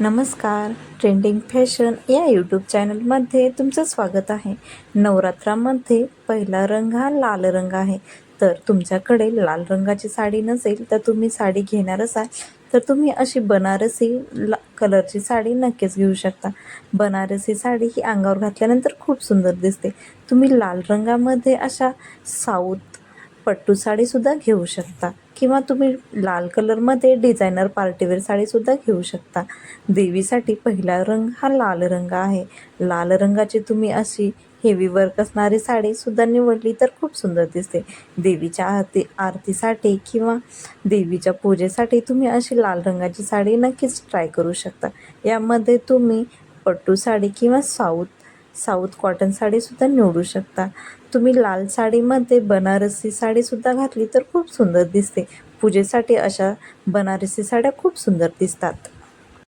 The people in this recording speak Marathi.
नमस्कार. ट्रेंडिंग फॅशन या यूट्यूब चॅनलमध्ये तुमचं स्वागत आहे. नवरात्रामध्ये पहिला रंग हा लाल रंग आहे. तर तुमच्याकडे लाल रंगाची साडी नसेल तर तुम्ही साडी घेणार असाल तर तुम्ही अशी बनारसी ला कलरची साडी नक्कीच घेऊ शकता. बनारसी साडी ही अंगावर घातल्यानंतर खूप सुंदर दिसते. तुम्ही लाल रंगामध्ये अशा साऊथ पट्टू साडीसुद्धा घेऊ शकता. किंवा तुम्ही लाल कलरमध्ये डिझायनर पार्टीवेअर साडीसुद्धा घेऊ शकता. देवीसाठी पहिला रंग हा लाल रंग आहे. लाल रंगाची तुम्ही अशी हेवी वर्क असणारी साडीसुद्धा निवडली तर खूप सुंदर दिसते. देवीच्या आरती आरतीसाठी किंवा देवीच्या पूजेसाठी तुम्ही अशी लाल रंगाची साडी नक्कीच ट्राय करू शकता. यामध्ये तुम्ही पट्टू साडी किंवा साऊथ साऊथ कॉटन साडीसुद्धा निवडू शकता. तुम्ही लाल साडीमध्ये बनारसी साडीसुद्धा घातली तर खूप सुंदर दिसते. पूजेसाठी अशा बनारसी साड्या खूप सुंदर दिसतात.